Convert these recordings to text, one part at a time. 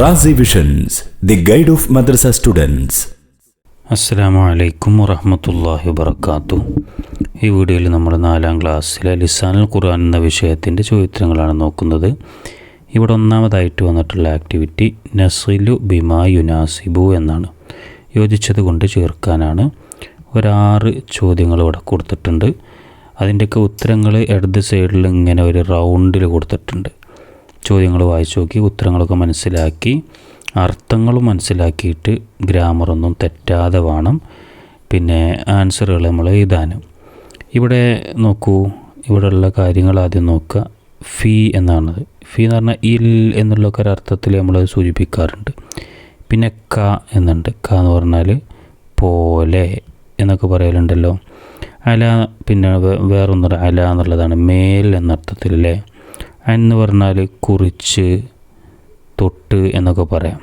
Razi visions the guide of madrasa students അസ്സാം വലൈക്കും വറഹമത്തല്ലാഹി വബർക്കാത്തു ഈ വീഡിയോയിൽ നമ്മൾ നാലാം ക്ലാസ്സിലെ ലിസാനുൽ ഖുർആൻ എന്ന വിഷയത്തിന്റെ ചോദ്യങ്ങളാണ് നോക്കുന്നത്. ഇവിടെ ഒന്നാമതായിട്ട് വന്നിട്ടുള്ള ആക്ടിവിറ്റി നസിലു ബിമാ യുനാസിബു എന്നാണ്. യോജിച്ചത് കൊണ്ട് ചേർക്കാനാണ്. ഒരാറ് ചോദ്യങ്ങൾ ഇവിടെ കൊടുത്തിട്ടുണ്ട്. അതിന്റെയൊക്കെ ഉത്തരങ്ങൾ ഇടത് സൈഡിൽ ഇങ്ങനെ ഒരു റൗണ്ടിൽ കൊടുത്തിട്ടുണ്ട്. ചോദ്യങ്ങൾ വായിച്ചു നോക്കി ഉത്തരങ്ങളൊക്കെ മനസ്സിലാക്കി അർത്ഥങ്ങൾ മനസ്സിലാക്കിയിട്ട് ഗ്രാമറൊന്നും തെറ്റാതെ വേണം. പിന്നെ ആൻസറുകൾ നമ്മൾ എഴുതാനും. ഇവിടെ നോക്കൂ ഇവിടെയുള്ള കാര്യങ്ങൾ ആദ്യം നോക്കുക. ഫീ എന്നാണത് ഫീ എന്ന് പറഞ്ഞാൽ ഇൽ എന്നുള്ളൊക്കെ ഒരു അർത്ഥത്തിൽ നമ്മൾ സൂചിപ്പിക്കാറുണ്ട്. പിന്നെ ക എന്നുണ്ട്. ക എന്ന് പറഞ്ഞാൽ പോലെ എന്നൊക്കെ പറയലുണ്ടല്ലോ. അല പിന്നെ വേ- അല എന്നുള്ളതാണ് മേൽ എന്നർത്ഥത്തിൽ അല്ലേ എന്ന് പറഞ്ഞാൽ കുറിച്ച് തൊട്ട് എന്നൊക്കെ പറയാം.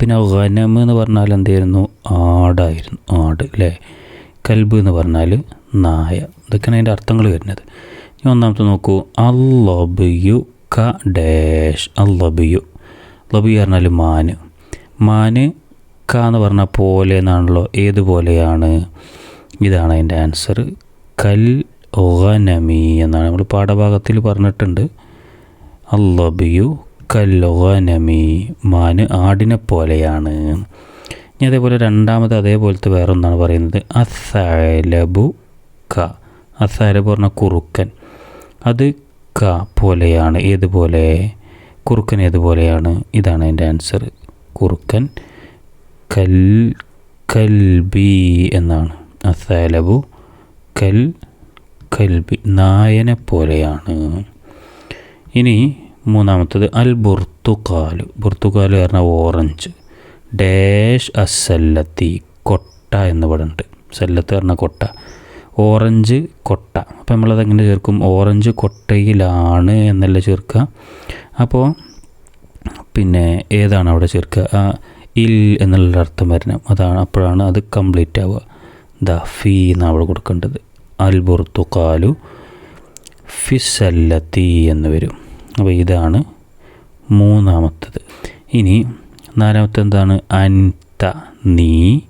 പിന്നെ ഖനം എന്ന് പറഞ്ഞാൽ എന്തായിരുന്നു? ആടായിരുന്നു. ആട് അല്ലേ കൽബ് എന്ന് പറഞ്ഞാൽ നായ. ഇതൊക്കെയാണ് അതിന്റെ അർത്ഥങ്ങൾ വരുന്നത്. ഇനി ഒന്നാമത്തെ നോക്കൂ. അല്ലബിയു ക ഡാഷ്. അല്ലബിയു ലബിയു പറഞ്ഞാൽ മാന്. മാന് ക എന്ന് പറഞ്ഞാൽ പോലെ എന്നാണല്ലോ? ഏതുപോലെയാണ്? ഇതാണ് അതിന്റെ ആൻസർ കൽ ഒനമി എന്നാണ് നമ്മൾ പാഠഭാഗത്തിൽ പറഞ്ഞിട്ടുണ്ട്. അല്ലബിയു കല്ലൊഹനമി മാന് ആടിനെ പോലെയാണ്. ഇനി അതേപോലെ രണ്ടാമത് അതേപോലത്തെ വേറെ ഒന്നാണ് പറയുന്നത്. അസലബു ക. അസലബ് പറഞ്ഞ കുറുക്കൻ. അത് ക പോലെയാണ്. ഏതുപോലെ? കുറുക്കൻ ഏതുപോലെയാണ്? ഇതാണ് എന്റെ ആൻസർ കുറുക്കൻ കൽ കൽബി എന്നാണ്. അസലബു കൽ കൽബി നായനെ പോലെയാണ്. ഇനി മൂന്നാമത്തത് അൽ ബുർത്തുക്കാൽ ബുർത്തുക്കാൽ പറഞ്ഞാൽ ഓറഞ്ച്. ഡേഷ് അസല്ലത്തി കൊട്ട എന്ന് പറഞ്ഞിട്ട്. സെല്ലത്ത് പറഞ്ഞ കൊട്ട. ഓറഞ്ച് കൊട്ട. അപ്പോൾ നമ്മളത് എങ്ങനെ ചേർക്കും? ഓറഞ്ച് കൊട്ടയിലാണ് എന്നല്ല ചേർക്കുക. അപ്പോൾ പിന്നെ ഏതാണ് അവിടെ ചേർക്കുക? ആ ഇൽ എന്നുള്ള അർത്ഥം വരണം. അതാണ് അപ്പോഴാണ് അത് കംപ്ലീറ്റ് ആവുക. ദ ഫീ എന്നാണ് അവിടെ കൊടുക്കേണ്ടത്. അൽ ബുർത്തുക്കാലു ഫിസല്ലത്തി എന്ന് വരും. അപ്പോൾ ഇതാണ് മൂന്നാമത്തത്. ഇനി നാലാമത്തെ എന്താണ് അൻത നീ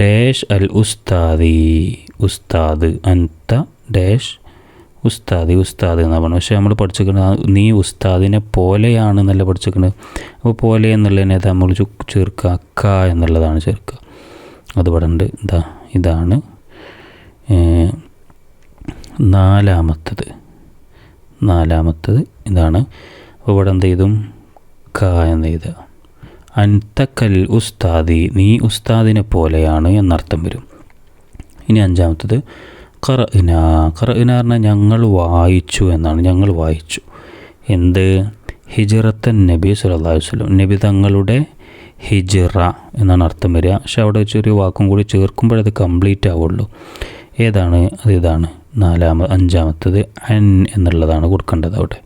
ഡാഷ് അൽ ഉസ്താദി. ഉസ്താദ് അൻത ഡാഷ് ഉസ്താദി. ഉസ്താദ് എന്നാണ് പറഞ്ഞത്. പക്ഷേ നമ്മൾ പഠിച്ചിരിക്കുന്നത് നീ ഉസ്താദിനെ പോലെയാണ് എന്നല്ല പഠിച്ചിരിക്കുന്നത്. അപ്പോൾ പോലെ എന്നുള്ളതിനെ നമ്മൾ ചേർക്കുക ക എന്നുള്ളതാണ് ചേർക്കുക. അത് ഉണ്ട്. ഇതാ ഇതാണ് നാലാമത്തത്. നാലാമത്തത് ഇതാണ്. അപ്പോൾ ഇവിടെ എന്ത് ചെയ്തും? ക എന്ന് എഴുതുക. അൻതക്കൽ ഉസ്താദി നീ ഉസ്താദിനെ പോലെയാണ് എന്നർത്ഥം വരും. ഇനി അഞ്ചാമത്തത് കറ ഇന കറ ഇന പറഞ്ഞാൽ ഞങ്ങൾ വായിച്ചു എന്നാണ്. ഞങ്ങൾ വായിച്ചു. എന്ത്? ഹിജറത്തൻ നബി സുലല്ലാ വസല്ലം. നബി തങ്ങളുടെ ഹിജിറ എന്നാണ് അർത്ഥം വരിക. പക്ഷെ അവിടെ ചെറിയ വാക്കും കൂടി ചേർക്കുമ്പോഴത് കംപ്ലീറ്റ് ആവുള്ളൂ. ഏതാണ്? അത് ഇതാണ്. നാലാമ അഞ്ചാമത്തത് അൻ എന്നുള്ളതാണ് കൊടുക്കേണ്ടത് അവിടെ.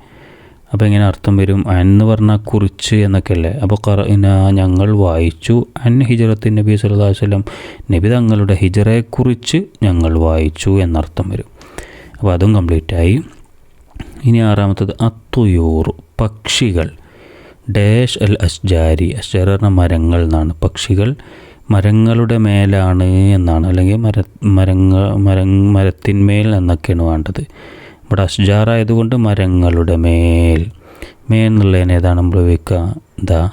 അപ്പോൾ എങ്ങനെ അർത്ഥം വരും? അൻ എന്ന് പറഞ്ഞാൽ കുറിച്ച് എന്നൊക്കെ അല്ലേ അപ്പോൾ കറ ഞങ്ങൾ വായിച്ചു. അൻ ഹിജറത്ത് നബി സല്ലല്ലാഹു അലൈഹി നബി തങ്ങളുടെ ഹിജറയെക്കുറിച്ച് ഞങ്ങൾ വായിച്ചു എന്നർത്ഥം വരും. അപ്പോൾ അതും കംപ്ലീറ്റ് ആയി. ഇനി ആറാമത്തത് അത്തുയൂർ പക്ഷികൾ. ഡാഷ് അൽ അസ്ജാരി. അസ്ജാർ പറഞ്ഞ മരങ്ങൾ എന്നാണ് പക്ഷികൾ. മരങ്ങളുടെ മേലാണ് എന്നാണ്. അല്ലെങ്കിൽ മര മരങ്ങ മര മരത്തിന്മേൽ എന്നൊക്കെയാണ് വേണ്ടത്. ഇവിടെ അഷ്ജാറായതുകൊണ്ട് മരങ്ങളുടെ മേൽ. മേൽ എന്നുള്ളതിന് ഏതാണ് ഉപയോഗിക്കുക? ദാ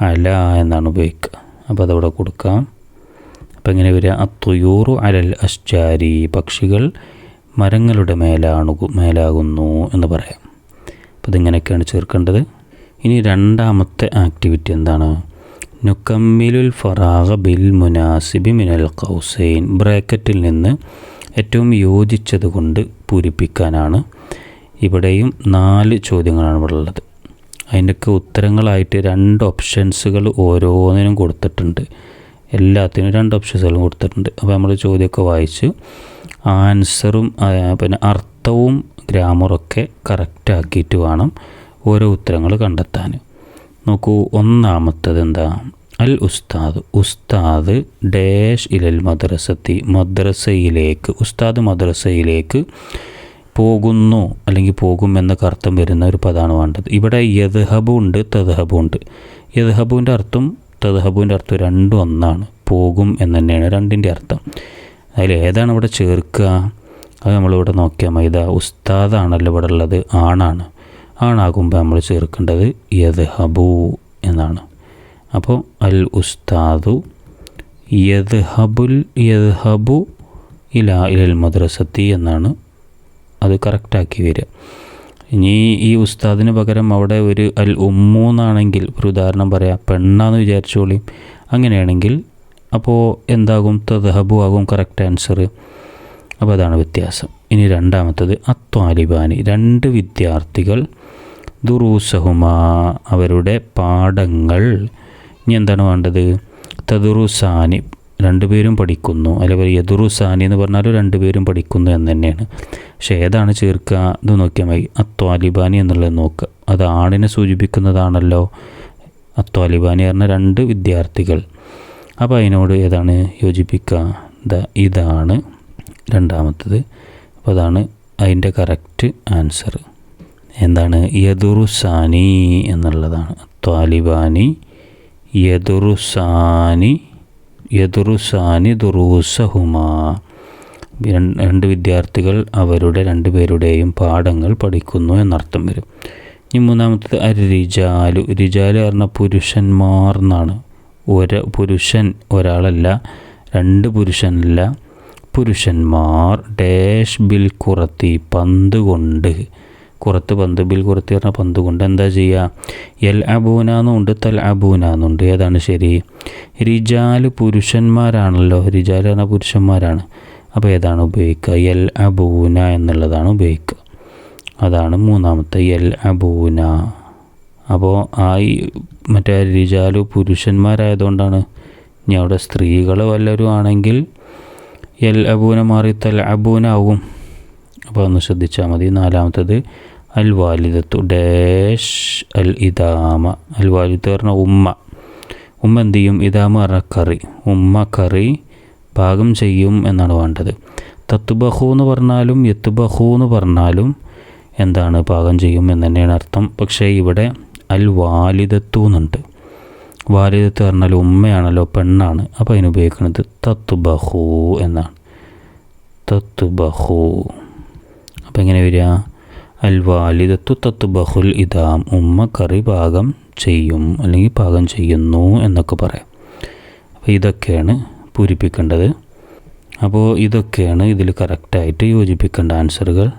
അല എന്നാണ് ഉപയോഗിക്കുക. അപ്പോൾ അതവിടെ കൊടുക്കാം. അപ്പോൾ ഇങ്ങനെ വരിക. അത്തുയൂറു അലൽ അഷ്ജാരി പക്ഷികൾ മരങ്ങളുടെ മേലാണ് മേലാകുന്നു എന്ന് പറയാം. അപ്പോൾ ഇതിങ്ങനെയൊക്കെയാണ് ചേർക്കേണ്ടത്. ഇനി രണ്ടാമത്തെ ആക്ടിവിറ്റി എന്താണ്? നുക്കമ്മിലുൽ ഫറാഗ ബിൽ മുനാസിബി മിനൽ കൗസൈൻ ബ്രാക്കറ്റിൽ നിന്ന് ഏറ്റവും യോജിച്ചതുകൊണ്ട് പൂരിപ്പിക്കാനാണ്. ഇവിടെയും നാല് ചോദ്യങ്ങളാണ് ഇവിടെ ഉള്ളത്. അതിന്റെയൊക്കെ ഉത്തരങ്ങളായിട്ട് രണ്ട് ഓപ്ഷൻസുകൾ ഓരോന്നിനും കൊടുത്തിട്ടുണ്ട്. എല്ലാത്തിനും രണ്ട് ഓപ്ഷൻസുകളും കൊടുത്തിട്ടുണ്ട്. അപ്പോൾ നമ്മൾ ചോദ്യമൊക്കെ വായിച്ച്. ആൻസറും പിന്നെ അർത്ഥവും ഗ്രാമറൊക്കെ കറക്റ്റാക്കിയിട്ട് വേണം ഓരോ ഉത്തരങ്ങൾ കണ്ടെത്താൻ. നോക്കൂ ഒന്നാമത്തത് എന്താ അൽ ഉസ്താദ് ഉസ്താദ് ഡാഷ് ഇലൽ മദ്രസത്തി മദ്രസയിലേക്ക് ഉസ്താദ് മദ്രസയിലേക്ക് പോകുന്നു അല്ലെങ്കിൽ പോകും എന്നൊക്കെ അർത്ഥം വരുന്ന ഒരു പദമാണ് വേണ്ടത്. ഇവിടെ യദ്ഹബു ഉണ്ട് തദ്ഹബും ഉണ്ട്. യദ്ഹബുവിന്റെ അർത്ഥം തദ്ഹബുവിന്റെ അർത്ഥം രണ്ടും ഒന്നാണ്. പോകും എന്ന് തന്നെയാണ് രണ്ടിന്റെ അർത്ഥം. അതിൽ ഏതാണ് ഇവിടെ ചേർക്കുക? അത് നമ്മളിവിടെ നോക്കിയാൽ മൈദ ഉസ്താദാണല്ലോ ഇവിടെ ഉള്ളത് ആണാണ്. ആണാകുമ്പോൾ നമ്മൾ ചേർക്കേണ്ടത് യദ്ഹബു എന്നാണ്. അപ്പോൾ അൽ ഉസ്താദു യദ്ഹബുൽ യദ്ഹബു ഇലാ ഇൽ മദ്രസത്തി എന്നാണ് അത് കറക്റ്റാക്കി വരിക. ഇനി ഈ ഉസ്താദിന് പകരം അവിടെ ഒരു അൽ ഉമ്മു എന്നാണെങ്കിൽ ഒരു ഉദാഹരണം പറയാം. പെണ്ണാന്ന് വിചാരിച്ചോളി. അങ്ങനെയാണെങ്കിൽ അപ്പോൾ എന്താകും? തദ്ഹബു ആകും കറക്റ്റ് ആൻസർ അപ്പോൾ അതാണ് വ്യത്യാസം. ഇനി രണ്ടാമത്തത് അത്വാലിബാനി. രണ്ട് വിദ്യാർത്ഥികൾ ദുറൂസഹുമ. അവരുടെ പാഠങ്ങൾ ഇനി എന്താണ് വേണ്ടത്? തദുറുസാനി. രണ്ടുപേരും പഠിക്കുന്നു. അല്ലെങ്കിൽ യദുറുസാനി എന്ന് പറഞ്ഞാൽ രണ്ടുപേരും പഠിക്കുന്നു എന്ന് തന്നെയാണ്. പക്ഷേ ഏതാണ് ചേർക്കുക? ഇത് നോക്കിയാൽ മതി. അത്വാലിബാനി എന്നുള്ളത് നോക്കുക. അത് ആണിനെ സൂചിപ്പിക്കുന്നതാണല്ലോ. അത്വാലിബാനി പറഞ്ഞ രണ്ട് വിദ്യാർത്ഥികൾ. അപ്പോൾ അതിനോട് ഏതാണ് യോജിപ്പിക്കുക? ഇതാണ് രണ്ടാമത്തത്. അപ്പോൾ അതാണ് അതിന്റെ കറക്റ്റ് ആൻസർ. എന്താണ്? യദുറുസാനി എന്നുള്ളതാണ്. ത്വാലിബാനി യദുറുസാനി യദുറുസാനി ദുറൂസഹുമാ. രണ്ട് രണ്ട് വിദ്യാർത്ഥികൾ അവരുടെ രണ്ടുപേരുടെയും പാഠങ്ങൾ പഠിക്കുന്നു എന്നർത്ഥം വരും. ഇനി മൂന്നാമത്തത് അര് റിജാലു റിജാൽ പറഞ്ഞ പുരുഷന്മാർ എന്നാണ്. ഒരു പുരുഷൻ ഒരാളല്ല രണ്ട് പുരുഷനല്ല പുരുഷന്മാർ ഡാഷ് ബിൽ കുറത്തി പന്ത് കൊണ്ട് കുറത്ത് പന്ത് ബിൽ കുറത്ത് പറഞ്ഞ പന്ത് കൊണ്ട് എന്താ ചെയ്യുക എൽ അബൂനാന്നുണ്ട് തൽ അബൂനാന്നുണ്ട് ഏതാണ് ശരി? റിജാൽ പുരുഷന്മാരാണല്ലോ. റിജാൽ പറഞ്ഞാൽ പുരുഷന്മാരാണ്. അപ്പോൾ ഏതാണ് ഉപയോഗിക്കുക? എൽ അബൂന എന്നുള്ളതാണ് ഉപയോഗിക്കുക. അതാണ് മൂന്നാമത്തെ എൽ അബൂന അപ്പോൾ ആ മറ്റേ റിജാലു പുരുഷന്മാരായതുകൊണ്ടാണ് ഇനി അവിടെ സ്ത്രീകൾ വല്ലവരും ആണെങ്കിൽ എൽ അബൂന മാറി തൽ അബൂന ആവും. അപ്പോൾ ഒന്ന് ശ്രദ്ധിച്ചാൽ മതി. നാലാമത്തത് അൽ വാലിദത്തു ഡാഷ് അൽ ഇദാമ. അൽ വാലിദത്ത് പറഞ്ഞ ഉമ്മ. ഉമ്മ എന്ത് ചെയ്യും? ഇദാമ പറഞ്ഞ കറി. ഉമ്മ കറി പാകം ചെയ്യും എന്നാണ് വേണ്ടത്. തത്തുബഹു എന്ന് പറഞ്ഞാലും യത്തുബഹു എന്ന് പറഞ്ഞാലും എന്താണ്? പാകം ചെയ്യും എന്ന് തന്നെയാണ് അർത്ഥം. പക്ഷേ ഇവിടെ അൽ വാലിദത്തു എന്നുണ്ട്. വാലിദത്ത് പറഞ്ഞാൽ ഉമ്മയാണല്ലോ പെണ്ണാണ്. അപ്പോൾ അതിന് ഉപയോഗിക്കുന്നത് തത്തുബഹു എന്നാണ്. തത്തുബഹു. അപ്പോൾ എങ്ങനെ വരിക? അൽ വാലിദത്തു തത്തുബഹുൽ ഇതാം ഉമ്മ കറി പാകം ചെയ്യും അല്ലെങ്കിൽ പാകം ചെയ്യുന്നു എന്നൊക്കെ പറയാം. അപ്പോൾ ഇതൊക്കെയാണ് പൂരിപ്പിക്കേണ്ടത്. അപ്പോൾ ഇതൊക്കെയാണ് ഇതിൽ കറക്റ്റായിട്ട് യോജിപ്പിക്കേണ്ട ആൻസറുകൾ.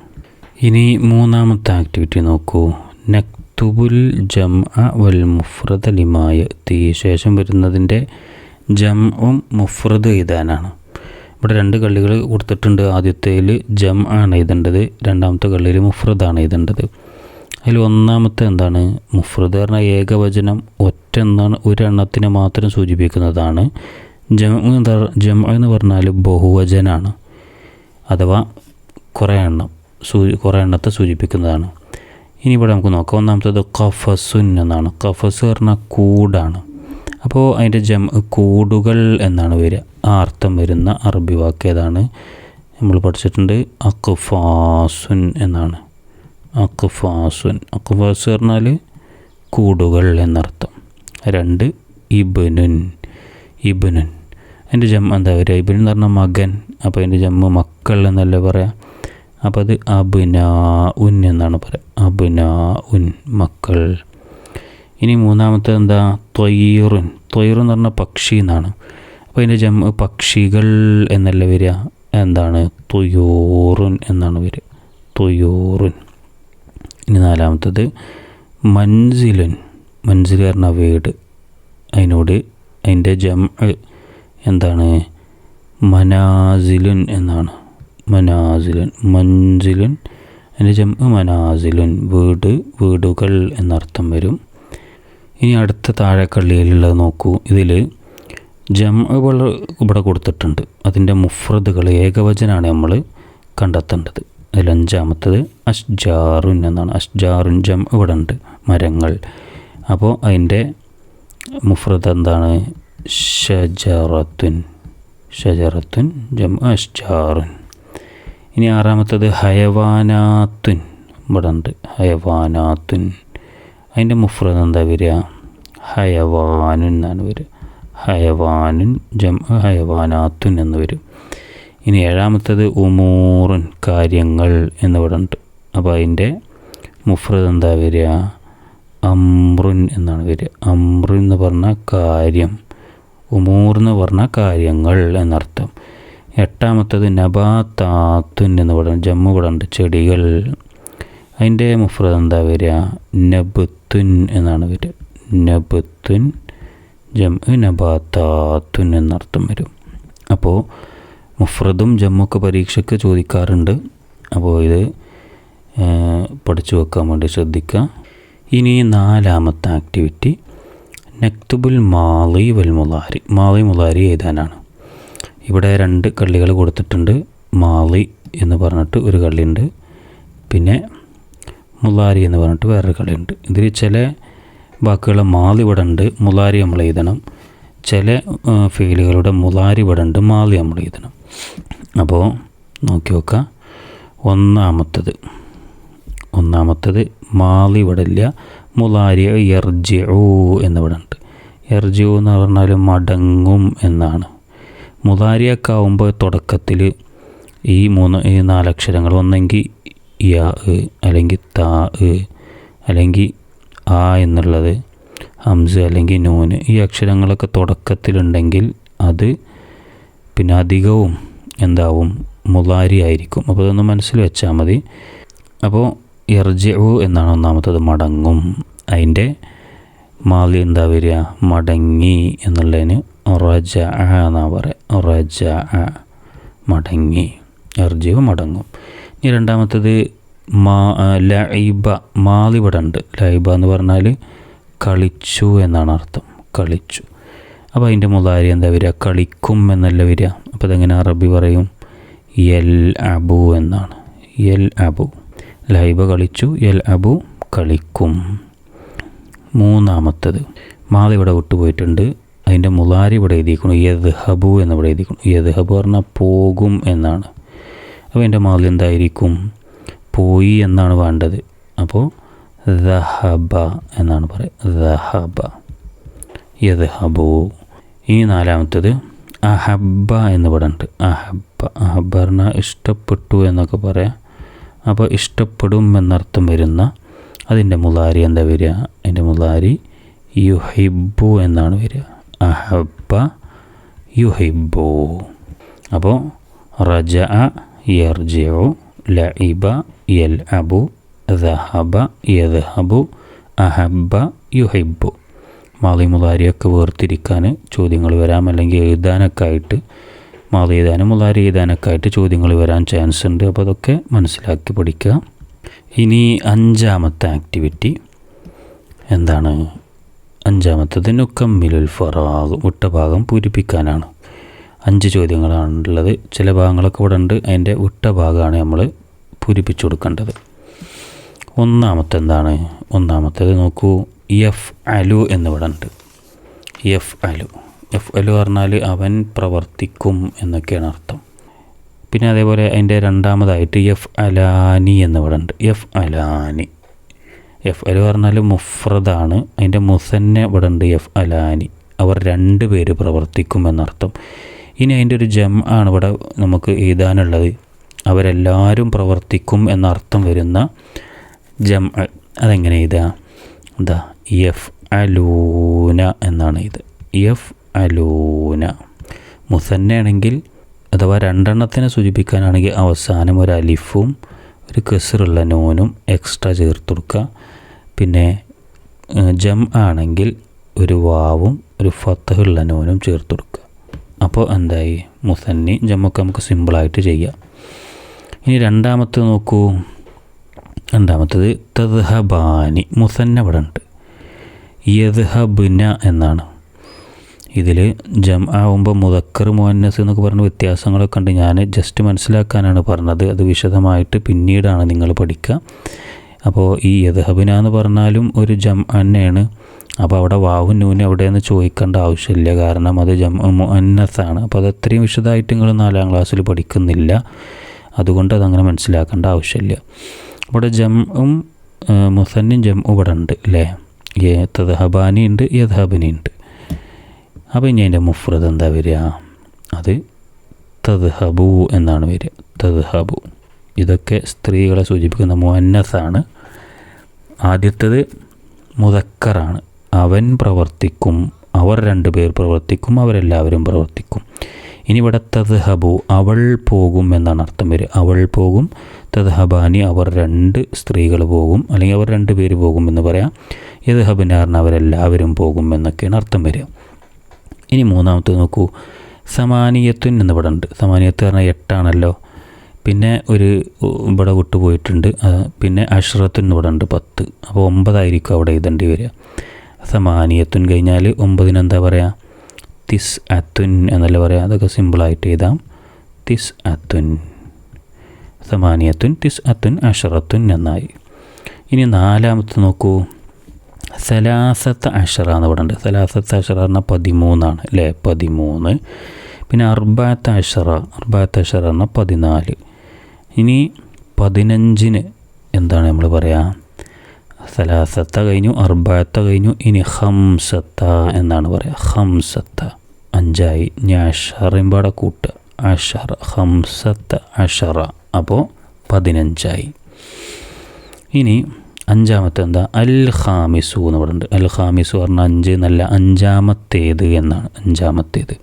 ഇനി മൂന്നാമത്തെ ആക്ടിവിറ്റി നോക്കൂ. നക്തുബുൽ ജം വൽ മുഫ്രദ് ലിമായ തീ ശേഷം വരുന്നതിന്റെ ജം ഉം മുഫ്രദ് എഴുതാനാണ്. ഇവിടെ രണ്ട് കള്ളികൾ കൊടുത്തിട്ടുണ്ട്. ആദ്യത്തേൽ ജം ആണ് എഴുതേണ്ടത്. രണ്ടാമത്തെ കള്ളിയിൽ മുഫ്രദാണ് എഴുതേണ്ടത്. അതിൽ ഒന്നാമത്തെ എന്താണ്? മുഫ്രദ് പറഞ്ഞാൽ ഏകവചനം ഒറ്റ എന്നാണ് ഒരെണ്ണത്തിനെ മാത്രം സൂചിപ്പിക്കുന്നതാണ്. ജം ജം എന്ന് പറഞ്ഞാൽ ബഹുവചനാണ്. അഥവാ കുറേ എണ്ണം സൂ കുറേ എണ്ണത്തെ സൂചിപ്പിക്കുന്നതാണ്. ഇനി ഇവിടെ നമുക്ക് നോക്കാം. ഒന്നാമത്തത് കഫസുൻ എന്നാണ്. കഫസ് പറഞ്ഞാൽ കൂടാണ്. അപ്പോൾ അതിന്റെ ജം കൂടുകൾ എന്നാണ് വരിക. ആ അർത്ഥം വരുന്ന അറബി വാക്ക് ഏതാണ്? നമ്മൾ പഠിച്ചിട്ടുണ്ട് അക്ഫാസുൻ എന്നാണ്. അക്ഫാസുൻ അക്ഫാസ് പറഞ്ഞാൽ കൂടുകൾ എന്നർത്ഥം. രണ്ട് ഇബനുൻ. ഇബനുൻ. അതിന്റെ ജം എന്താ വരിക? ഇബനുൻ എന്ന് പറഞ്ഞാൽ മകൻ. അപ്പോൾ അതിന്റെ ജമ്മ മക്കൾ എന്നല്ലേ പറയാം? അപ്പോൾ അത് അബുന ഉൻ എന്നാണ് പറയുക അബുന ഉൻ മക്കൾ. ഇനി മൂന്നാമത്തെ എന്താ? ത്വയ്റുൻ ത്വയ്റു എന്ന് പറഞ്ഞാൽ പക്ഷി എന്നാണ്. അപ്പോൾ അതിന്റെ ജം പക്ഷികൾ എന്നല്ല വരിക? എന്താണ്? തൊയ്യൂറുൻ എന്നാണ് വരിക. തൊയ്യൂറുൻ. ഇനി നാലാമത്തത് മൻസിലുൻ. മൻസിൽ പറഞ്ഞ വീട്. അതിനോട് അതിന്റെ ജം എന്താണ്? മനാസിലുൻ എന്നാണ്. മനാസിലുൻ. മൻസിലുൻ. അതിന്റെ ജം മനാസിലുൻ. വീട് വീടുകൾ എന്നർത്ഥം വരും. ഇനി അടുത്ത താഴെക്കള്ളിയിലുള്ളത് നോക്കൂ. ഇതിൽ ജം ഇവിടെ കൊടുത്തിട്ടുണ്ട്. അതിന്റെ മുഫ്രദുകൾ ഏകവചനാണ് നമ്മൾ കണ്ടെത്തേണ്ടത്. അതിൽ അഞ്ചാമത്തത് അഷ്ജാറുൻ എന്നാണ്. അഷ്ജാറുൻ ജം ഇവിടെ ഉണ്ട് മരങ്ങൾ. അപ്പോൾ അതിന്റെ മുഫ്രദ് എന്താണ്? ഷജറത്തുൻ. ഷജറത്തുൻ ജം അഷ്ജാറുൻ. ഇനി ആറാമത്തത് ഹയവാനാത്തുൻ. ഇവിടെ ഉണ്ട്. ഹയവാനാത്തുൻ. അതിന്റെ മുഫ്രദ് എന്താ വരിക? ഹയവാനുൻ എന്നാണ് വരിക. ഹയവാനുൻ ജം ഹയവാനാത്തുൻ എന്ന് വരും. ഇനി ഏഴാമത്തത് ഉമൂറുൻ കാര്യങ്ങൾ എന്ന് ഉണ്ട് അപ്പോൾ അതിന്റെ മുഫ്രദ് എന്താ വരിക? അമ്രുൻ എന്നാണ് വരിക. അമ്രുൻ എന്ന് പറഞ്ഞാൽ കാര്യം. ഉമൂർ എന്ന് പറഞ്ഞാൽ കാര്യങ്ങൾ എന്നർത്ഥം. എട്ടാമത്തത് നബാത്താത്തുൻ എന്ന് പറയുന്നത് ജമ്മു ഇവിടെ ചെടികൾ. അതിന്റെ മുഫ്രദ് എന്താ വരിക? നബത്തുൻ എന്നാണ് വരിക നബത്തുൻ ജം നബാത്താത്തുൻ എന്നർത്ഥം വരും. അപ്പോൾ മുഫ്രദും ജമ്മൊക്കെ പരീക്ഷയ്ക്ക് ചോദിക്കാറുണ്ട്. അപ്പോൾ ഇത് പഠിച്ചു വെക്കാൻ വേണ്ടി ശ്രദ്ധിക്കുക ഇനി നാലാമത്തെ ആക്ടിവിറ്റി. നക്തുബുൽ മാളി വൽ മുലാരി മാളി മുലാരി എഴുതാനാണ്. ഇവിടെ രണ്ട് കള്ളികൾ കൊടുത്തിട്ടുണ്ട്. മാളി എന്ന് പറഞ്ഞിട്ട് ഒരു കള്ളിയുണ്ട്. പിന്നെ മുലാരി എന്ന് പറഞ്ഞിട്ട് വേറൊരു കളിയുണ്ട് ഇതിൽ ചില വാക്കുകൾ മാലി ഇവിടെ ഉണ്ട് മുലാരി നമ്മൾ എഴുതണം. ചില ഫീലുകളുടെ മുലാരി ഇവിടെ ഉണ്ട് മാലി നമ്മൾ എഴുതണം. അപ്പോൾ നോക്കി നോക്കാം. ഒന്നാമത്തത് ഒന്നാമത്തത് മാലി ഇവിടെ ഇല്ല മുലാരി എർജിഉ എന്നിവിടെ ഉണ്ട്. എർജിഉ എന്ന് പറഞ്ഞാൽ മടങ്ങും എന്നാണ്. മുലാരിയൊക്കെ ആവുമ്പോൾ തുടക്കത്തിൽ ഈ മൂന്ന് ഈ നാലക്ഷരങ്ങൾ ഒന്നെങ്കിൽ യാ അല്ലെങ്കിൽ താ അല്ലെങ്കിൽ ആ എന്നുള്ളത് ഹംസ് അല്ലെങ്കിൽ നൂന് ഈ അക്ഷരങ്ങളൊക്കെ തുടക്കത്തിലുണ്ടെങ്കിൽ അത് പിന്നെ അധികവും എന്താവും? മുലാരി ആയിരിക്കും. അപ്പോൾ അതൊന്ന് മനസ്സിൽ വെച്ചാൽ മതി. അപ്പോൾ എർജു എന്നാണ് ഒന്നാമത്തത്. മടങ്ങും. അതിന്റെ മാലി എന്താ വരിക? മടങ്ങി എന്നുള്ളതിന് റജ എന്നാ പറയുക റജ മടങ്ങി. ഇർജു മടങ്ങും. ഇനി രണ്ടാമത്തത് മാ ലൈബ മാലി ഉണ്ട് ലൈബ എന്ന് പറഞ്ഞാൽ കളിച്ചു എന്നാണ് അർത്ഥം. കളിച്ചു. അപ്പോൾ അതിന്റെ മുതാരി എന്താ വരിക? കളിക്കും എന്നല്ല വരിക. അപ്പോൾ അതെങ്ങനെ അറബി പറയും? എൽ അബു എന്നാണ്. എൽ അബു. ലൈബ കളിച്ചു എൽ അബു കളിക്കും. മൂന്നാമത്തത്. മാലിവിടെ വിട്ടുപോയിട്ടുണ്ട്. അതിന്റെ മുതാരി ഇവിടെ എഴുതിയിരിക്കുന്നു. യദ് ഹബു എന്നിവിടെ എഴുതിയിരിക്കുന്നു. യദ് ഹബു പറഞ്ഞാൽ പോകും എന്നാണ്. അപ്പോൾ എന്റെ മാതിൽ എന്തായിരിക്കും? പോയി എന്നാണ് വേണ്ടത്. അപ്പോൾ ദഹബ എന്നാണ് പറയുക. ദഹബ. യദ് ഈ നാലാമത്തത് അഹബ എന്ന് പറയുന്നുണ്ട്. അഹബ അഹബ പറഞ്ഞാൽ ഇഷ്ടപ്പെട്ടു എന്നൊക്കെ പറയാം. അപ്പോൾ ഇഷ്ടപ്പെടും എന്നർത്ഥം വരുന്ന അതിന്റെ മുലാരി എന്താ വരിക? അതിന്റെ മുലാരി യുഹിബു എന്നാണ് വരിക. അഹബ യുഹിബു അപ്പോൾ റജ യർജിഉ ലഇബ യൽ അബു ദഹബ യദ്ഹബു അഹബ യുഹിബു മാളി മുലാരിയൊക്കെ വേർതിരിക്കാൻ ചോദ്യങ്ങൾ വരാം അല്ലെങ്കിൽ എഴുതാനൊക്കെ ആയിട്ട് മാളി എഴുതാനും മുലാരി എഴുതാനൊക്കെ ആയിട്ട് ചോദ്യങ്ങൾ വരാൻ ചാൻസ് ഉണ്ട്. അപ്പോൾ അതൊക്കെ മനസ്സിലാക്കി പഠിക്കുക. ഇനി അഞ്ചാമത്തെ ആക്ടിവിറ്റി എന്താണ്? അഞ്ചാമത്തത് നുക്കമ്മിലുൽ ഫറാഗ് വിട്ട ഭാഗം പൂരിപ്പിക്കാനാണ്. അഞ്ച് ചോദ്യങ്ങളാണുള്ളത്. ചില ഭാഗങ്ങളൊക്കെ ഇവിടെ ഉണ്ട് അതിന്റെ വിട്ട ഭാഗമാണ് നമ്മൾ പൂരിപ്പിച്ചു കൊടുക്കേണ്ടത്. ഒന്നാമത്തെ എന്താണ് ഒന്നാമത്തേത് നോക്കൂ. എഫ് അലു എന്നിവിടെ ഉണ്ട്. എഫ് അലു. എഫ് അലു പറഞ്ഞാൽ അവൻ പ്രവർത്തിക്കും എന്നൊക്കെയാണ് അർത്ഥം. പിന്നെ അതേപോലെ അതിന്റെ രണ്ടാമതായിട്ട് എഫ് അലാനി എന്നിവിടെ ഉണ്ട്. എഫ് അലാനി. എഫ് അലു പറഞ്ഞാൽ മുഫ്രദാണ്. അതിന്റെ മുസന്നെ ഇവിടെ ഉണ്ട് എഫ് അലാനി. അവർ രണ്ട് പേര് പ്രവർത്തിക്കും എന്നർത്ഥം. ഇനി അതിന്റെ ഒരു ജം ആണ് ഇവിടെ നമുക്ക് എഴുതാനുള്ളത്. അവരെല്ലാവരും പ്രവർത്തിക്കും എന്നർത്ഥം വരുന്ന ജം അതെങ്ങനെ എഴുതുക? എന്താ? എഫ് അലൂന എന്നാണ് ഇത്. എഫ് അലൂന. മുസന്നയാണെങ്കിൽ അഥവാ രണ്ടെണ്ണത്തിനെ സൂചിപ്പിക്കാനാണെങ്കിൽ അവസാനം ഒരു അലിഫും ഒരു കെസറുള്ള നോനും എക്സ്ട്രാ ചേർത്ത് കൊടുക്കുക. പിന്നെ ജം ആണെങ്കിൽ ഒരു വാവും ഒരു ഫത്തഹുള്ള നോനും ചേർത്ത് കൊടുക്കുക. അപ്പോൾ എന്തായി? മുസന്നി ജമ്മൊക്കെ നമുക്ക് സിമ്പിളായിട്ട് ചെയ്യാം. ഇനി രണ്ടാമത്തെ നോക്കൂ. രണ്ടാമത്തത് തദ്ഹബാനി. മുസന്ന ഇവിടെ ഉണ്ട്. യദ്ഹബ്ന എന്നാണ്. ഇതിൽ ജം ആവുമ്പോൾ മുതക്കർ മുഹന്നസ് എന്നൊക്കെ പറഞ്ഞ വ്യത്യാസങ്ങളൊക്കെ ഉണ്ട്. ഞാൻ ജസ്റ്റ് മനസ്സിലാക്കാനാണ് പറഞ്ഞത്. അത് വിശദമായിട്ട് പിന്നീടാണ് നിങ്ങൾ പഠിക്കുക. അപ്പോൾ ഈ യദ്ഹബിന എന്ന് പറഞ്ഞാലും ഒരു ജം തന്നെയാണ് അപ്പോൾ അവിടെ വാവും നൂന് എവിടെയെന്ന് ചോദിക്കേണ്ട ആവശ്യമില്ല. കാരണം അത് ജം അപ്പോൾ അത് അത്രയും വിശദമായിട്ട് നിങ്ങൾ നാലാം ക്ലാസ്സിൽ പഠിക്കുന്നില്ല. അതുകൊണ്ട് അതങ്ങനെ മനസ്സിലാക്കേണ്ട ആവശ്യമില്ല. ഇവിടെ ജംഉം മുസന്നും ജം ഇവിടെ ഉണ്ട് അല്ലേ? ഏ തദ്ഹബാനി ഉണ്ട് യദ്ഹബനി ഉണ്ട്. അപ്പോൾ ഇനി അതിന്റെ മുഫ്രത് എന്താ വരിക? അത് തദ്ഹബു എന്നാണ് വരിക. തദ്ഹബു. ഇതൊക്കെ സ്ത്രീകളെ സൂചിപ്പിക്കുന്ന മുന്നസാണ് ആദ്യത്തേത് മുതക്കറാണ് അവൻ പ്രവർത്തിക്കും അവർ രണ്ടുപേർ പ്രവർത്തിക്കും അവരെല്ലാവരും പ്രവർത്തിക്കും. ഇനി ഇവിടെ തദ്ഹബു അവൾ പോകും എന്നാണ് അർത്ഥം വരിക. അവൾ പോകും തദ്ഹബാനി അവർ രണ്ട് സ്ത്രീകൾ പോകും അല്ലെങ്കിൽ അവർ രണ്ട് പേര് പോകും എന്ന് പറയാം. പറഞ്ഞാൽ അവരെല്ലാവരും പോകും എന്നൊക്കെയാണ് അർത്ഥം വരിക. ഇനി മൂന്നാമത്തെ നോക്കൂ. സമാനീയത്വൻ എന്ന് ഇവിടെ ഉണ്ട്. സമാനീയത്വം പറഞ്ഞാൽ എട്ടാണല്ലോ. പിന്നെ ഒരു ഇവിടെ വിട്ടുപോയിട്ടുണ്ട്. പിന്നെ അഷ്റത്തുൻ ഇവിടെ ഉണ്ട് പത്ത്. അപ്പോൾ ഒമ്പതായിരിക്കും അവിടെ എഴുതേണ്ടി വരിക. സമാനിയത്തുൻ കഴിഞ്ഞാൽ ഒമ്പതിന് എന്താ പറയുക തിസ് അത്തുൻ എന്നല്ല പറയുക അതൊക്കെ സിമ്പിളായിട്ട് എഴുതാം. തിസ് അത്തുൻ. സമാനിയത്തുൻ തിസ് അത്തുൻ അഷറത്തുൻ എന്നായി. ഇനി നാലാമത്തെ നോക്കൂ. സലാസത്ത് അഷറ എന്ന് പറയുന്നുണ്ട് സലാസത്ത് അഷറ പറഞ്ഞാൽ പതിമൂന്നാണ് അല്ലേ? പതിമൂന്ന്. പിന്നെ അർബാത്ത് അഷറ. അർബാത്ത് അഷറ പറഞ്ഞാൽ പതിനാല്. ഇനി പതിനഞ്ചിന് എന്താണ് നമ്മൾ പറയുക സലാസത്ത കഴിഞ്ഞു അർബാത്ത കഴിഞ്ഞു ഇനി ഹംസത്ത എന്നാണ് പറയുക. ഹംസത്ത അഞ്ചായി ഞാൻ അഷറയും പാടെ കൂട്ടുക അഷറ ഹംസത്ത അഷറ അപ്പോൾ പതിനഞ്ചായി. ഇനി അഞ്ചാമത്തെ എന്താ? അൽ ഖാമിസു എന്ന് പറയുന്നുണ്ട്. അൽ ഖാമിസു പറഞ്ഞാൽ അഞ്ച് എന്നല്ല അഞ്ചാമത്തേത് എന്നാണ്. അഞ്ചാമത്തേത്.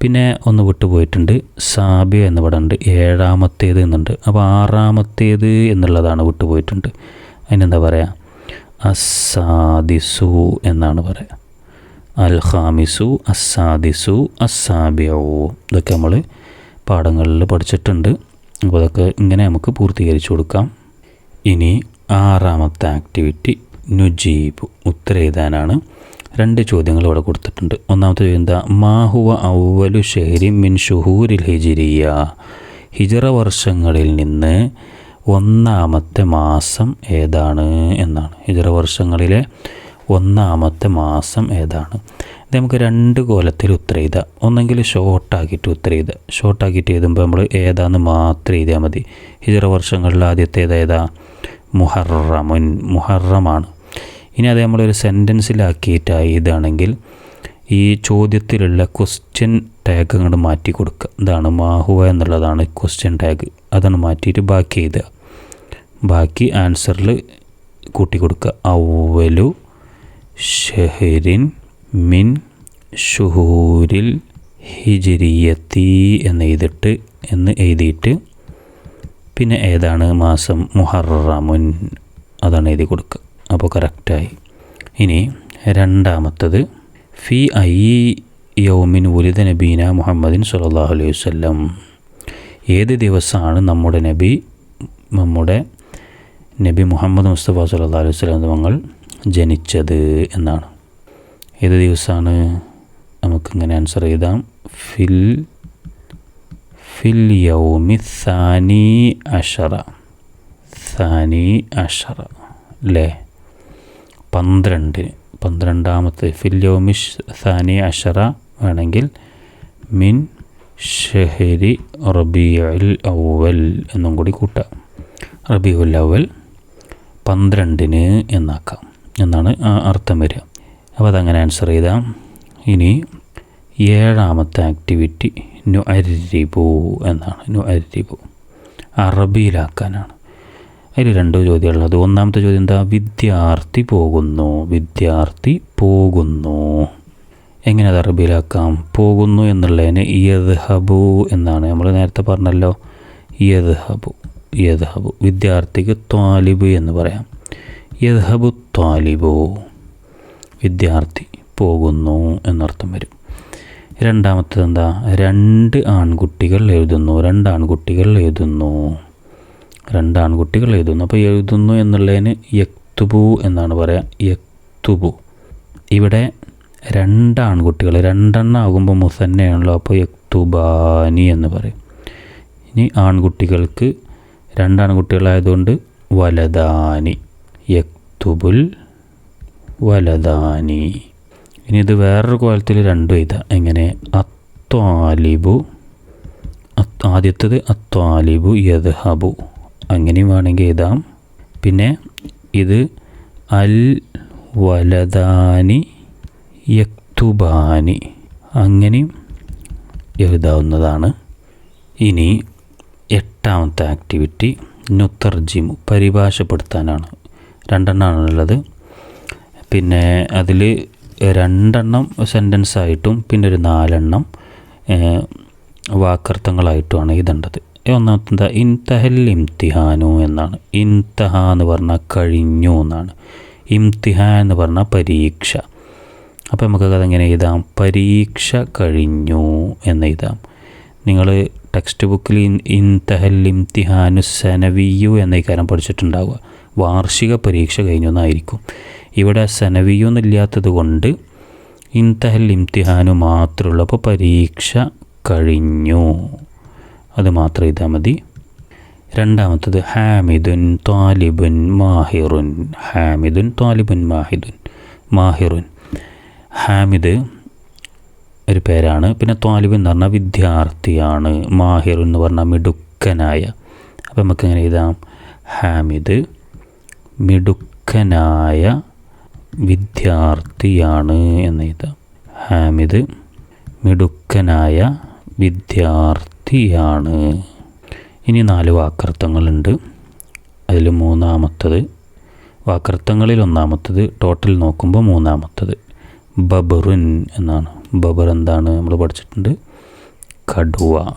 പിന്നെ ഒന്ന് വിട്ടുപോയിട്ടുണ്ട്. സാബിയ എന്ന് പറയുന്നുണ്ട്. ഏഴാമത്തേത് എന്നുണ്ട്. അപ്പോൾ ആറാമത്തേത് എന്നുള്ളതാണ് വിട്ടുപോയിട്ടുണ്ട്. അതിനെന്താ പറയുക? അസാദിസു എന്നാണ് പറയുക അൽ ഖാമിസു അസാദിസു അസാബിയു ഇതൊക്കെ നമ്മൾ പാഠങ്ങളിൽ പഠിച്ചിട്ടുണ്ട്. അപ്പോൾ അതൊക്കെ ഇങ്ങനെ നമുക്ക് പൂർത്തീകരിച്ചു കൊടുക്കാം. ഇനി ആറാമത്തെ ആക്ടിവിറ്റി നുജീബ് ഉത്തരം എഴുതാനാണ് രണ്ട് ചോദ്യങ്ങൾ ഇവിടെ കൊടുത്തിട്ടുണ്ട്. ഒന്നാമത്തെ ചോദ്യം എന്താ? മാഹുവ ഔവലു ഷെഹരി മിൻ ഷുഹൂരിൽ ഹിജിരിയ. ഹിജറ വർഷങ്ങളിൽ നിന്ന് ഒന്നാമത്തെ മാസം ഏതാണ് എന്നാണ്. ഹിജറ വർഷങ്ങളിലെ ഒന്നാമത്തെ മാസം ഏതാണ്. ഇത് നമുക്ക് രണ്ട് കോലത്തിൽ ഉത്തരം എഴുതാം ഒന്നെങ്കിൽ ഷോർട്ടാക്കിയിട്ട് ഉത്തരം എഴുതുക. ഷോർട്ടാക്കിയിട്ട് എഴുതുമ്പോൾ നമ്മൾ ഏതാന്ന് മാത്രം എഴുതിയാൽ മതി. ഹിജറ വർഷങ്ങളിൽ ആദ്യത്തെ ഏതാ? മുഹറമുൻ മുഹറമാണ്. ഇനി അത് നമ്മളൊരു സെന്റൻസിലാക്കിയിട്ട് എഴുതുകയാണെങ്കിൽ ഈ ചോദ്യത്തിലുള്ള ക്വസ്റ്റ്യൻ ടാഗ് അങ്ങോട്ട് മാറ്റി കൊടുക്കുക. ഇതാണ് മാഹുവ എന്നുള്ളതാണ് ക്വസ്റ്റ്യൻ ടാഗ് അതാണ് മാറ്റിയിട്ട് ബാക്കി എഴുതുക ബാക്കി ആൻസറിൽ കൂട്ടി കൊടുക്കുക അവലു ഷെഹരിൻ മിൻ ഷുഹൂരിൽ ഹിജിരിയത്തി എന്ന് എഴുതിട്ട് എന്ന് എഴുതിയിട്ട് പിന്നെ ഏതാണ് മാസം മുഹറമുൻ അതാണ് എഴുതി കൊടുക്കുക അപ്പോൾ കറക്റ്റായി ഇനി രണ്ടാമത്തത് ഫി ഐ യൗമിൻ ഉലിദ നബീന മുഹമ്മദിൻ സല്ലല്ലാഹു അലൈഹി വസല്ലം. ഏത് ദിവസമാണ് നമ്മുടെ നബി നമ്മുടെ നബി മുഹമ്മദ് മുസ്തഫ സല്ലല്ലാഹു അലൈഹി വസല്ലം തങ്ങൾ ജനിച്ചത് എന്നാണ്. ഏത് ദിവസമാണ്? നമുക്കിങ്ങനെ ആൻസർ ചെയ്താം ഫിൽ ഫിൽ യൗമി സാനി അഷറ. സാനി അഷറ. അല്ലേ പന്ത്രണ്ടിന്. പന്ത്രണ്ടാമത്തെ ഫിൽ യൗമി സാനി അഷറ വേണമെങ്കിൽ മിൻ ഷെഹരി റബിയുൽ അവൽ എന്നും കൂടി കൂട്ടാം. റബിയുൽ അവൽ പന്ത്രണ്ടിന് എന്നാക്കാം. എന്നാണ് ആ അർത്ഥം വരിക. അപ്പോൾ അതങ്ങനെ ആൻസർ ചെയ്താം. ഇനി ഏഴാമത്തെ ആക്ടിവിറ്റി നു അരിബു എന്നാണ്. നു അരിബു അറബിയിലാക്കാനാണ്. അതിൽ രണ്ട് ചോദ്യമുള്ളത്. ഒന്നാമത്തെ ചോദ്യം എന്താ? വിദ്യാർത്ഥി പോകുന്നു. വിദ്യാർത്ഥി പോകുന്നു. എങ്ങനെ അത് അറബിയിലാക്കാം? പോകുന്നു എന്നുള്ളതിന് യദ്ഹബു എന്നാണ്. നമ്മൾ നേരത്തെ പറഞ്ഞല്ലോ യദ്ഹബു യദ്ഹബു വിദ്യാർത്ഥിക്ക് ത്വാലിബ് എന്ന് പറയാം. യദ്ഹബു ത്വാലിബു. വിദ്യാർത്ഥി പോകുന്നു എന്നർത്ഥം വരും. രണ്ടാമത്തത് എന്താ? രണ്ട് ആൺകുട്ടികൾ എഴുതുന്നു രണ്ട് ആൺകുട്ടികൾ എഴുതുന്നു. രണ്ട് ആൺകുട്ടികൾ എഴുതുന്നു. അപ്പോൾ എഴുതുന്നു എന്നുള്ളതിന് യക്തുബു എന്നാണ് പറയുക യക്തുബു. ഇവിടെ രണ്ട് ആൺകുട്ടികൾ രണ്ടെണ്ണം ആകുമ്പോൾ മുസന്നയാണല്ലോ. അപ്പോൾ യക്തുബാനി എന്ന് പറയും. ഇനി ആൺകുട്ടികൾക്ക് രണ്ടാൺകുട്ടികളായതുകൊണ്ട് വലദാനി യക്തുബുൽ വലദാനി ഇനി ഇത് വേറൊരു കോലത്തിൽ രണ്ടും എഴുതാം. എങ്ങനെ? അത്വാലിബു ആദ്യത്തത് അത്വാലിബു യദ്ഹബു. അങ്ങനെയും വേണമെങ്കിൽ എഴുതാം. പിന്നെ ഇത് അൽ വലദാനി യക്തുബാനി. അങ്ങനെയും എഴുതാവുന്നതാണ്. ഇനി എട്ടാമത്തെ ആക്ടിവിറ്റി നുത്തർജിമു പരിഭാഷപ്പെടുത്താനാണ്. രണ്ടെണ്ണമാണുള്ളത് പിന്നെ അതിൽ രണ്ടെണ്ണം സെന്റൻസ് ആയിട്ടും പിന്നെ ഒരു നാലെണ്ണം വാക്കർത്ഥങ്ങളായിട്ടുമാണ് എഴുതേണ്ടത് ഒന്നാമത്തെ എന്താ ഇൻതഹൽ ഇംതിഹാനു എന്നാണ്. ഇൻതഹ എന്ന് പറഞ്ഞാൽ കഴിഞ്ഞു എന്നാണ്. ഇംതിഹ എന്ന് പറഞ്ഞാൽ പരീക്ഷ. അപ്പോൾ നമുക്ക് അതെങ്ങനെ എഴുതാം. പരീക്ഷ കഴിഞ്ഞു എന്ന് എഴുതാം. നിങ്ങൾ ടെക്സ്റ്റ് ബുക്കിൽ ഇൻതഹൽ ഇംതിഹാനു സനവിയു എന്ന കാര്യം പഠിച്ചിട്ടുണ്ടാവുക. വാർഷിക പരീക്ഷ കഴിഞ്ഞു എന്നായിരിക്കും. ഇവിടെ സനവിയു എന്നില്ലാത്തത് കൊണ്ട് ഇൻതഹൽ ഇംതിഹാനു മാത്രമുള്ളൂ. അപ്പോൾ പരീക്ഷ കഴിഞ്ഞു. അത് മാത്രം എഴുതാൽ മതി. രണ്ടാമത്തത് ഹാമിദുൻ താലിബുൻ മാഹിറുൻ. ഹാമിദുൻ താലിബുൻ മാഹിദുൻ. മാഹിറുൻ. ഹാമിദ് ഒരു പേരാണ്. പിന്നെ ത്വാലിബ് എന്ന് പറഞ്ഞാൽ വിദ്യാർത്ഥിയാണ്. മാഹിർ എന്ന് പറഞ്ഞാൽ മിടുക്കനായ. അപ്പോൾ നമുക്ക് എങ്ങനെ എഴുതാം. ഹാമിദ് മിടുക്കനായ വിദ്യാർത്ഥിയാണ് എന്ന് എഴുതാം. ഹാമിദ് മിടുക്കനായ വിദ്യാർത്ഥിയാണ്. ഇനി നാല് വാക്കർത്ഥങ്ങളുണ്ട് അതിൽ മൂന്നാമത്തത് വാക്കർത്ഥങ്ങളിൽ ഒന്നാമത്തത് ടോട്ടൽ നോക്കുമ്പോൾ മൂന്നാമത്തത്. ബബറുൻ എന്നാണ്. ബബർ എന്താണ് നമ്മൾ പഠിച്ചിട്ടുണ്ട്? കടുവ.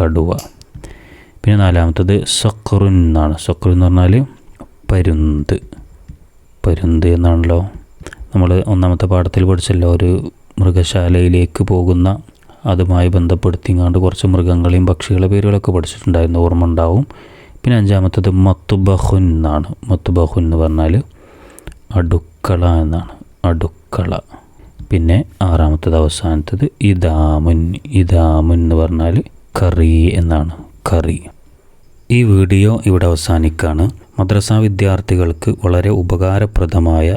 കടുവ. പിന്നെ നാലാമത്തത് സക്കറുൻ എന്നാണ്. സക്രു എന്ന് പറഞ്ഞാൽ പരുന്ത്. പരുന്ത് എന്നാണല്ലോ. നമ്മൾ ഒന്നാമത്തെ പാഠത്തിൽ പഠിച്ചല്ലോ ഒരു മൃഗശാലയിലേക്ക് പോകുന്ന അതുമായി ബന്ധപ്പെടുത്തിങ്ങാണ്ട് കുറച്ച് മൃഗങ്ങളെയും പക്ഷികളെ പേരുകളൊക്കെ പഠിച്ചിട്ടുണ്ടായിരുന്നു. ഓർമ്മ ഉണ്ടാവും. പിന്നെ അഞ്ചാമത്തത് മത്തുബഹുൻ എന്നാണ്. മത്തുബഹുൻ എന്ന് പറഞ്ഞാൽ അടുക്കള എന്നാണ്. അടുക്കള പിന്നെ ആറാമത്തത് അവസാനത്തത് ഇദാമുൻ ഇദാമുൻ എന്ന് പറഞ്ഞാൽ കറി എന്നാണ്. കറി. ഈ വീഡിയോ ഇവിടെ അവസാനിക്കുകയാണ് മദ്രസ വിദ്യാർത്ഥികൾക്ക് വളരെ ഉപകാരപ്രദമായ